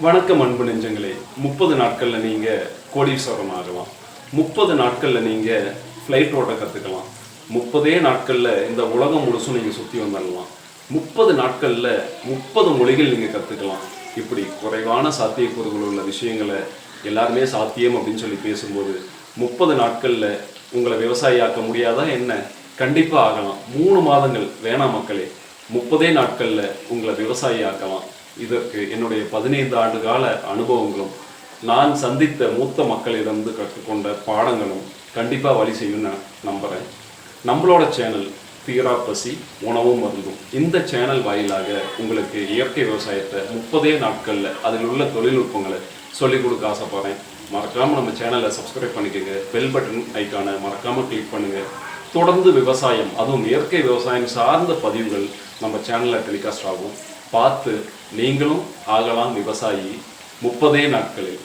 வணக்கம் அன்பு நெஞ்சங்களே. முப்பது நாட்களில் நீங்கள் கோடீஸ்வரம் ஆகலாம் முப்பது நாட்களில் நீங்கள் ஃப்ளைட் ஓட்ட கற்றுக்கலாம் முப்பதே நாட்களில் இந்த உலகம் முழுசும் நீங்கள் சுற்றி வந்துடலாம் முப்பது நாட்களில் முப்பது மொழிகள் நீங்கள் கற்றுக்கலாம் இப்படி குறைவான சாத்தியக்கூறுகள் உள்ள விஷயங்களை எல்லாருமே சாத்தியம் அப்படின்னு சொல்லி பேசும்போது முப்பது நாட்களில் உங்களை விவசாயியாக்க முடியாதா என்ன? கண்டிப்பாக ஆகலாம். மூணு மாதங்கள் வேணாம் மக்களே. முப்பதே நாட்களில் உங்களை விவசாயி ஆக்கலாம் இதற்கு என்னுடைய பதினைந்து ஆண்டு கால அனுபவங்களும் நான் சந்தித்த மூத்த மக்களிடமிருந்து கற்றுக்கொண்ட பாடங்களும் கண்டிப்பாக வழி செய்யும் நான் நம்புகிறேன் நம்மளோட சேனல் தீரா பசி உணவும் மருந்தும். இந்த சேனல் வாயிலாக உங்களுக்கு இயற்கை விவசாயத்தை முப்பதே நாட்களில் அதில் உள்ள தொழில்நுட்பங்களை சொல்லிக் கொடுக்க ஆசைப்படுறேன். மறக்காமல் நம்ம சேனலை சப்ஸ்கிரைப் பண்ணிக்கோங்க. பெல் பட்டன் ஐக்கானை மறக்காமல் கிளிக் பண்ணுங்கள் தொடர்ந்து விவசாயம் அதுவும் இயற்கை விவசாயம் சார்ந்த பதிவுகள் நம்ம சேனலில் டெலிகாஸ்ட் ஆகும். பார்த்து நீங்களும் ஆகலாம் விவசாயி. முப்பதே நாட்களில்.